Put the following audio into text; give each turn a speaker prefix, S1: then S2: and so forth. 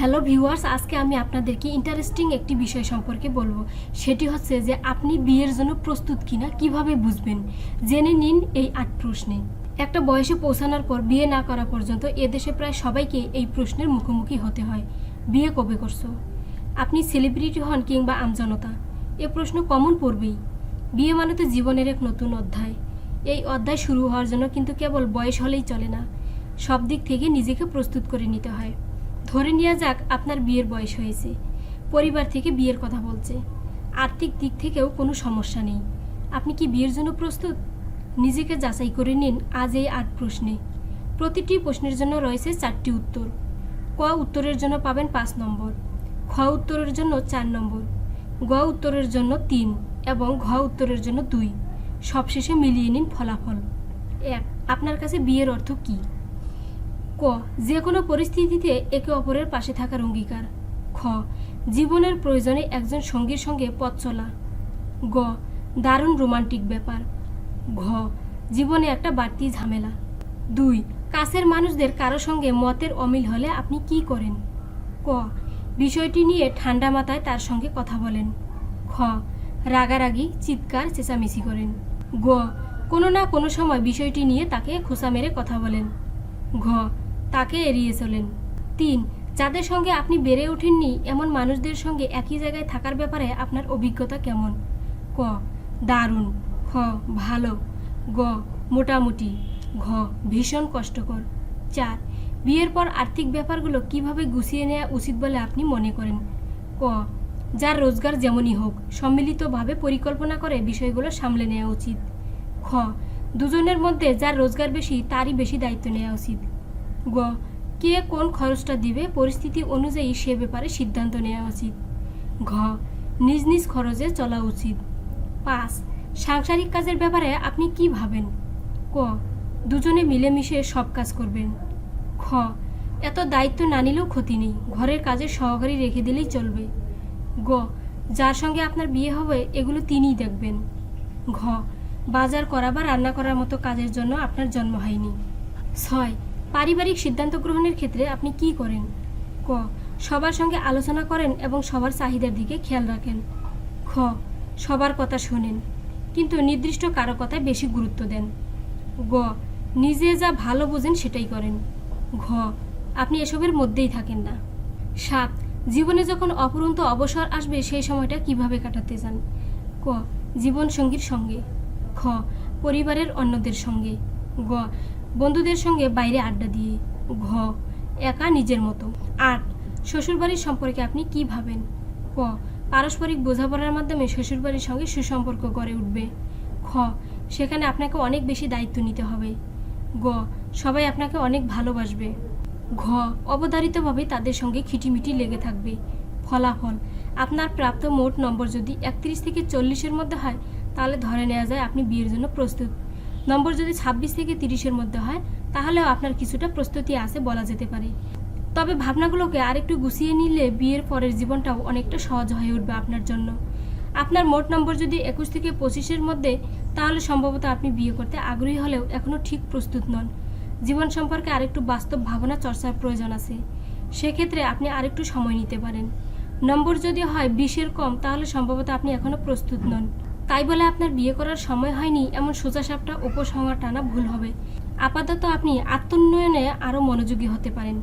S1: Hello viewers, আজকে আমি আপনাদেরকে ইন্টারেস্টিং একটি বিষয় সম্পর্কে বলব। সেটি হচ্ছে যে আপনি বিয়ের জন্য প্রস্তুত কিনা, কীভাবে বুঝবেন? জেনে নিন এই আট প্রশ্নে। একটা বয়সে পৌঁছানোর পর, বিয়ে না করা পর্যন্ত এদেশে প্রায় সবাইকে এই প্রশ্নের মুখোমুখি হতে হয়। বিয়ে কবে করছ? আপনি সেলিব্রিটি হন কিংবা আমজনতা? এ প্রশ্ন কমন পড়বেই। বিয়ে মানে তো জীবনের এক নতুন অধ্যায়। এই অধ্যায় শুরু হওয়ার জন্য কিন্তু কেবল বয়স হলেই চলে না, সব দিক থেকে নিজেকে প্রস্তুত করে নিতে হয়। ধরে নেওয়া যাক আপনার বিয়ের বয়স হয়েছে। পরিবার থেকে বিয়ের কথা বলছে। আর্থিক দিক থেকেও কোনো সমস্যা নেই। আপনি কি বিয়ের জন্য প্রস্তুত? নিজেকে যাচাই করে নিন আজ এই আট প্রশ্নে। প্রতিটি প্রশ্নের জন্য রয়েছে চারটি উত্তর। ক উত্তরের জন্য পাবেন পাঁচ নম্বর। খ উত্তরের জন্য চার নম্বর। গ উত্তরের জন্য তিন এবং ঘ উত্তরের জন্য দুই। সবশেষে মিলিয়ে নিন ফলাফল। এক, আপনার কাছে বিয়ের অর্থ কী? ক যে কোনো পরিস্থিতিতে একে অপরের পাশে থাকার অঙ্গীকার। খ, জীবনের প্রয়োজনে একজন সঙ্গীর সঙ্গে পথ চলা। গ, দারুণ রোমান্টিক ব্যাপার। ঘ, জীবনে একটা বাড়তি ঝামেলা। দুই, কাছের মানুষদের কারও সঙ্গে মতের অমিল হলে আপনি কি করেন? ক, বিষয়টি নিয়ে ঠান্ডা মাথায় তার সঙ্গে কথা বলেন। খ, রাগারাগি, চিৎকার, চেঁচামেচি করেন। গ, কোনো না কোনো সময় বিষয়টি নিয়ে তাকে খোসা মেরে কথা বলেন। ঘ তাকে এড়িয়ে চলেন। তিন, যাদের সঙ্গে আপনি বেড়ে ওঠেননি, এমন মানুষদের সঙ্গে একই জায়গায় থাকার ব্যাপারে আপনার অভিজ্ঞতা কেমন? ক, দারুণ। খ, ভালো। গ, মোটামুটি। ঘ, ভীষণ কষ্টকর। চার, বিয়ের পর আর্থিক ব্যাপারগুলো কীভাবে গুছিয়ে নেওয়া উচিত বলে আপনি মনে করেন? ক, যার রোজগার যেমনই হোক, সম্মিলিতভাবে পরিকল্পনা করে বিষয়গুলো সামলে নেওয়া উচিত। খ, দুজনের মধ্যে যার রোজগার বেশি, তারই বেশি দায়িত্ব নেওয়া উচিত। গ, কে কোন খরচটা দিবে পরিস্থিতি অনুযায়ী সে ব্যাপারে সিদ্ধান্ত নেওয়া উচিত। ঘ, নিজ নিজ খরচে চলা উচিত। পাঁচ, সাংসারিক কাজের ব্যাপারে আপনি কি ভাবেন? ক, দুজনে মিলেমিশে সব কাজ করবেন। খ, এত দায়িত্ব না নিলেও ক্ষতি নেই, ঘরের কাজে সহকারী রেখে দিলেই চলবে। গ, যার সঙ্গে আপনার বিয়ে হবে এগুলো তিনিই দেখবেন। ঘ, বাজার করা বা রান্না করার মতো কাজের জন্য আপনার জন্ম হয়নি। ছয় পারিবারিক সিদ্ধান্ত গ্রহণের ক্ষেত্রে আপনি কি করেন? ক. সবার সঙ্গে আলোচনা করেন এবং সবার চাহিদার দিকে খেয়াল রাখেন। খ. সবার কথা শোনেন, কিন্তু নির্দিষ্ট কারও কথায় বেশি গুরুত্ব দেন। গ. নিজে যা ভালো বোঝেন সেটাই করেন। ঘ. আপনি এসবের মধ্যেই থাকেন না। সাত. জীবনে যখন অপরন্ত অবসর আসবে সেই সময়টা কীভাবে কাটাতে চান ক. জীবন সঙ্গীর সঙ্গে। খ. পরিবারের অন্যদের সঙ্গে। গ. বন্ধুদের সঙ্গে বাইরে আড্ডা দিয়ে ঘ, একা নিজের মতো। আট, শ্বশুরবাড়ির সম্পর্কে আপনি কি ভাবেন? ক, পারস্পরিক বোঝাপড়ার মাধ্যমে শ্বশুরবাড়ির সঙ্গে সুসম্পর্ক গড়ে উঠবে। খ, সেখানে আপনাকে অনেক বেশি দায়িত্ব নিতে হবে। গ, সবাই আপনাকে অনেক ভালোবাসবে। ঘ, অবধারিতভাবে তাদের সঙ্গে খিটিমিটি লেগে থাকবে। ফলাফল, আপনার প্রাপ্ত মোট নম্বর যদি একত্রিশ থেকে চল্লিশের মধ্যে হয়, তাহলে ধরে নেওয়া যায় আপনি বিয়ের জন্য প্রস্তুত। নম্বর যদি ছাব্বিশ থেকে তিরিশের মধ্যে হয়, তাহলেও আপনার কিছুটা প্রস্তুতি আছে বলা যেতে পারে। তবে ভাবনাগুলোকে আরেকটু গুছিয়ে নিলে বিয়ের পরের জীবনটাও অনেকটা সহজ হয়ে উঠবে আপনার জন্য। আপনার মোট নম্বর যদি একুশ থেকে পঁচিশের মধ্যে, তাহলে সম্ভবত আপনি বিয়ে করতে আগ্রহী হলেও এখনও ঠিক প্রস্তুত নন। জীবন সম্পর্কে আরেকটু বাস্তব ভাবনা চর্চার প্রয়োজন আছে। সেক্ষেত্রে আপনি আরেকটু সময় নিতে পারেন। নম্বর যদি হয় বিশের কম, তাহলে সম্ভবত আপনি এখনও প্রস্তুত নন। তাই বলে আপনার বিয়ে করার সময় হয়নি, এমন সোজা সাপটা উপসংহার টানা ভুল হবে। আপাতত আপনি আত্মোন্নয়নে আরও মনোযোগী হতে পারেন।